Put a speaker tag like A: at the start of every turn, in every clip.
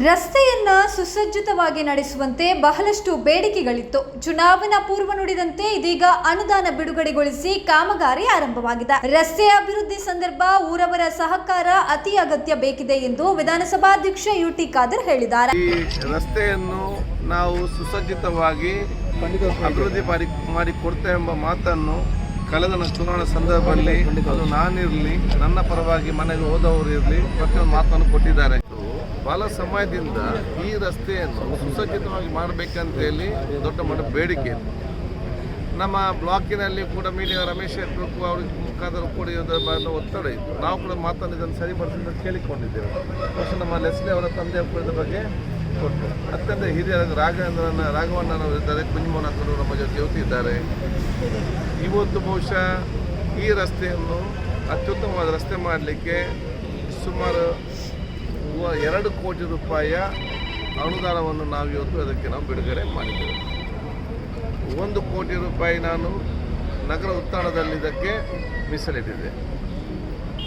A: ರಸ್ತೆಯನ್ನ ಸುಸಜ್ಜಿತವಾಗಿ ನಡೆಸುವಂತೆ ಬಹಳಷ್ಟು ಬೇಡಿಕೆಗಳಿತ್ತು. ಚುನಾವಣಾ ಪೂರ್ವ ನುಡಿದಂತೆ ಇದೀಗ ಅನುದಾನ ಬಿಡುಗಡೆಗೊಳಿಸಿ ಕಾಮಗಾರಿ ಆರಂಭವಾಗಿದೆ. ರಸ್ತೆ ಅಭಿವೃದ್ಧಿ ಸಂದರ್ಭ ಊರವರ ಸಹಕಾರ ಅತಿ ಅಗತ್ಯ ಬೇಕಿದೆ ಎಂದು ವಿಧಾನಸಭಾಧ್ಯಕ್ಷ ಯುಟಿ ಖಾದರ್ ಹೇಳಿದ್ದಾರೆ.
B: ರಸ್ತೆಯನ್ನು ನಾವು ಸುಸಜ್ಜಿತವಾಗಿ ಅಭಿವೃದ್ಧಿ ಮಾಡಿ ಮಾಡಿಕೊಡ್ತೇವೆ ಎಂಬ ಮಾತನ್ನು ಕಳೆದ ಚುನಾವಣಾ ಸಂದರ್ಭದಲ್ಲಿ ಅದು ನಾನಿರಲಿ, ನನ್ನ ಪರವಾಗಿ ಮನೆಗೆ ಹೋದವರು ಇರಲಿ, ಪ್ರತಿಯೊಂದು ಮಾತನ್ನು ಕೊಟ್ಟಿದ್ದಾರೆ. ಬಹಳ ಸಮಯದಿಂದ ಈ ರಸ್ತೆಯನ್ನು ಸುಸಜ್ಜಿತವಾಗಿ ಮಾಡಬೇಕಂತ ಹೇಳಿ ದೊಡ್ಡ ಮಟ್ಟ ಬೇಡಿಕೆ ಇದೆ. ನಮ್ಮ ಬ್ಲಾಕಿನಲ್ಲಿ ಕೂಡ ಮೀಡಿಯಾ ರಮೇಶ್ ಹೆಟ್ರಕ್ಕೂ ಅವ್ರಿಗೆ ಮುಖಾಂತರ ಕೂಡ ಒತ್ತಡ ಇತ್ತು. ನಾವು ಕೂಡ ಮಾತನ್ನು ಇದನ್ನು ಸರಿಪಡಿಸಿ ಅಂತ ಕೇಳಿಕೊಂಡಿದ್ದೇವೆ. ಬಹುಶಃ ನಮ್ಮ ಲೆಸ್ಲಿ ಅವರ ತಂದೆ ಕೂಡ ಬಗ್ಗೆ ಕೊಟ್ಟು ಅತ್ಯಂತ ಹಿರಿಯರ ರಾಘವೇಂದ್ರನ, ರಾಘವಣ್ಣನವರು ಇದ್ದಾರೆ. ಕುಂಜಮೋಹನ್ ಅಕ್ಕರು ನಮ್ಮ ಜೊತೆ ಯುವತಿ ಇದ್ದಾರೆ ಇವತ್ತು ಬಹುಶಃ ಈ ರಸ್ತೆಯನ್ನು ಅತ್ಯುತ್ತಮವಾದ ರಸ್ತೆ ಮಾಡಲಿಕ್ಕೆ ಸುಮಾರು ವ- ಎರಡು ಕೋಟಿ ರೂಪಾಯಿಯ ಅನುದಾನವನ್ನು ನಾವು ಇವತ್ತು ಅದಕ್ಕೆ ನಾವು ಬಿಡುಗಡೆ ಮಾಡಿದ್ದೇವೆ. ಒಂದು ಕೋಟಿ ರೂಪಾಯಿ ನಾನು ನಗರ ಉತ್ಥಾನದಲ್ಲಿ ಇದಕ್ಕೆ ಮೀಸಲಿಟ್ಟಿದ್ದೆ.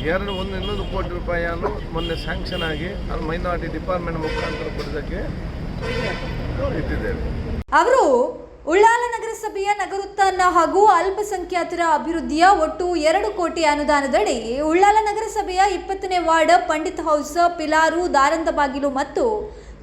B: ಎರಡು, ಒಂದು, ಇನ್ನೊಂದು ಕೋಟಿ ರೂಪಾಯಿಯನ್ನು ಮೊನ್ನೆ ಸ್ಯಾಂಕ್ಷನ್ ಆಗಿ ಅದು ಮೈನಾರಿಟಿ ಡಿಪಾರ್ಟ್ಮೆಂಟ್ ಮುಖಾಂತರ ಕೊಡೋದಕ್ಕೆ ಇಟ್ಟಿದ್ದೇವೆ.
A: ಅವರು ಉಳ್ಳಾಲ ನಗರಸಭೆಯ ನಗರೋತ್ಥಾನ ಹಾಗೂ ಅಲ್ಪಸಂಖ್ಯಾತರ ಅಭಿವೃದ್ಧಿಯ ಒಟ್ಟು ಎರಡು ಕೋಟಿ ಅನುದಾನದಡಿ ಉಳ್ಳಾಲ ನಗರಸಭೆಯ ಇಪ್ಪತ್ತನೇ ವಾರ್ಡ್ ಪಂಡಿತ್ ಹೌಸ್, ಪಿಲಾರು ದಾರಂದ ಬಾಗಿಲು ಮತ್ತು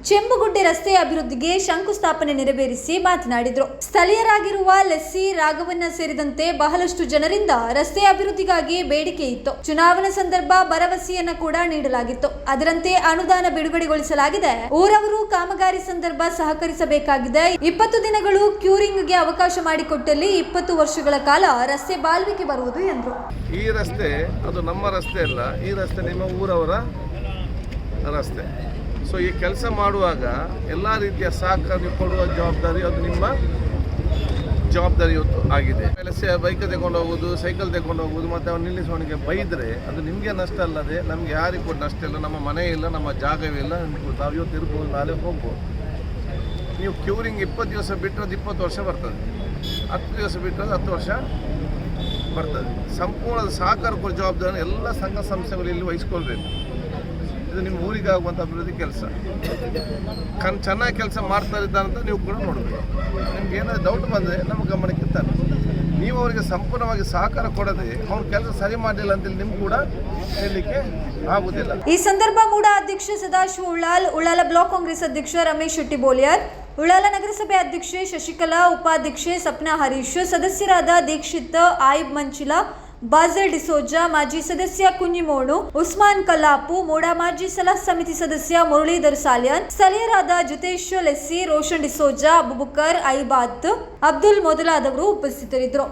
A: ಚೆಂಬುಗುಡ್ಡೆ ರಸ್ತೆ ಅಭಿವೃದ್ಧಿಗೆ ಶಂಕುಸ್ಥಾಪನೆ ನೆರವೇರಿಸಿ ಮಾತನಾಡಿದರು. ಸ್ಥಳೀಯರಾಗಿರುವ ಲೆಸ್ಸಿ ರಾಘವನ್ನ ಸೇರಿದಂತೆ ಬಹಳಷ್ಟು ಜನರಿಂದ ರಸ್ತೆ ಅಭಿವೃದ್ಧಿಗಾಗಿ ಬೇಡಿಕೆ ಇತ್ತು. ಚುನಾವಣಾ ಸಂದರ್ಭ ಭರವಸೆಯನ್ನ ಕೂಡ ನೀಡಲಾಗಿತ್ತು. ಅದರಂತೆ ಅನುದಾನ ಬಿಡುಗಡೆಗೊಳಿಸಲಾಗಿದೆ. ಊರವರು ಕಾಮಗಾರಿ ಸಂದರ್ಭ ಸಹಕರಿಸಬೇಕಾಗಿದೆ. ಇಪ್ಪತ್ತು ದಿನಗಳು ಕ್ಯೂರಿಂಗ್ಗೆ ಅವಕಾಶ ಮಾಡಿಕೊಟ್ಟಲ್ಲಿ ಇಪ್ಪತ್ತು ವರ್ಷಗಳ ಕಾಲ ರಸ್ತೆ ಬಾಳ್ವಿಕೆ ಬರುವುದು ಎಂದರು.
B: ಈ ರಸ್ತೆ ಅದು ನಮ್ಮ ರಸ್ತೆ ಅಲ್ಲ. ಈ ರಸ್ತೆ ನಿಮ್ಮ ಊರವರ ರಸ್ತೆ. ಸೊ ಈ ಕೆಲಸ ಮಾಡುವಾಗ ಎಲ್ಲ ರೀತಿಯ ಸಹಕಾರ ಕೊಡುವ ಜವಾಬ್ದಾರಿ ಅದು ನಿಮ್ಮ ಜವಾಬ್ದಾರಿ ಆಗಿದೆ. ಆಮೇಲೆ ಬೈಕ್ ತಗೊಂಡು ಹೋಗೋದು ಸೈಕಲ್ ತಗೊಂಡು ಹೋಗೋದು ಮತ್ತು ಅವ್ನು ನಿಲ್ಲಿಸೋನಿಗೆ ಬೈದರೆ ಅದು ನಿಮಗೆ ನಷ್ಟ ಅಲ್ಲದೆ ನಮಗೆ ಯಾರಿಗೂ ಕೂಡ ನಷ್ಟ ಇಲ್ಲ, ನಮ್ಮ ಮನೆ ಇಲ್ಲ, ನಮ್ಮ ಜಾಗವಿಲ್ಲ ನಾವು ಇವತ್ತು ಇರ್ಬೋದು ನಾಳೆ ಹೋಗ್ಬೋದು. ನೀವು ಕ್ಯೂರಿಂಗ್ ಇಪ್ಪತ್ತು ದಿವಸ ಬಿಟ್ಟರೆ ಇಪ್ಪತ್ತು ವರ್ಷ ಬರ್ತದೆ. ಹತ್ತು ದಿವಸ ಬಿಟ್ಟರೆ ಹತ್ತು ವರ್ಷ ಬರ್ತದೆ. ಸಂಪೂರ್ಣ ಸಹಕಾರ ಜವಾಬ್ದಾರಿ ಎಲ್ಲ ಸಂಘ ಸಂಸ್ಥೆಗಳು ಇಲ್ಲಿ ವಹಿಸ್ಕೊಳ್ಬೇಕು. ಇದು ನಿಮ್ಮ ಊರಿಗೆ ಆಗುವಂಥ ಅಭಿವೃದ್ಧಿ ಕೆಲಸ. ಕನ್ ಚೆನ್ನಾಗಿ ಕೆಲಸ ಮಾಡ್ತಾ ಇದ್ದಾರೆ ಅಂತ ನೀವು ಕೂಡ ನೋಡಬೇಕು. ನಿಮ್ಗೆ ಏನಾದ್ರು ಡೌಟ್ ಬಂದರೆ ನಮ್ಮ ಗಮನಕ್ಕೆ ತನ್ನಿ ನೀವು ಅವರಿಗೆ ಸಂಪೂರ್ಣವಾಗಿ ಸಹಕಾರ ಕೊಡದೆ ಅವ್ರ ಕೆಲಸ ಸರಿ ಮಾಡಲಿಲ್ಲ ಅಂತೇಳಿ ನಿಮ್ಗೆ ಕೂಡ ಹೇಳಲಿಕ್ಕೆ ಆಗುವುದಿಲ್ಲ
A: ಈ ಸಂದರ್ಭ ಮೂಡ ಅಧ್ಯಕ್ಷ ಸದಾಶಿವ ಉಳ್ಳಾಲ್, ಉಳ್ಳಾಲ ಬ್ಲಾಕ್ ಕಾಂಗ್ರೆಸ್ ಅಧ್ಯಕ್ಷ ರಮೇಶ್ ಶೆಟ್ಟಿ ಬೋಲಿಯಾರ್ ಉಳ್ಳಾಲ ನಗರಸಭೆ ಅಧ್ಯಕ್ಷೆ ಶಶಿಕಲಾ, ಉಪಾಧ್ಯಕ್ಷೆ ಸಪ್ನಾ ಹರೀಶ್, ಸದಸ್ಯರಾದ ದೀಕ್ಷಿತ್, ಆಯಿಬ್ ಮಂಚಿಲಾ ಬಾಜಲ್ ಡಿಸೋಜಾ ಮಾಜಿ ಸದಸ್ಯ ಕುಂಜಿಮೋಣು ಉಸ್ಮಾನ್ ಕಲ್ಲಾಪು ಮೋಡ ಮಾಜಿ ಸಲಹಾ ಸಮಿತಿ ಸದಸ್ಯ ಮುರಳೀಧರ್ ಸಾಲಿಯನ್, ಸ್ಥಳೀಯರಾದ ಜುತೇಶ್ ಲೆಸ್ಸಿ, ರೋಷನ್ ಡಿಸೋಜಾ ಅಬುಬಕರ್ ಐಬಾತ್ ಅಬ್ದುಲ್ ಮೊದಲಾದವರು ಉಪಸ್ಥಿತರಿದ್ದರು.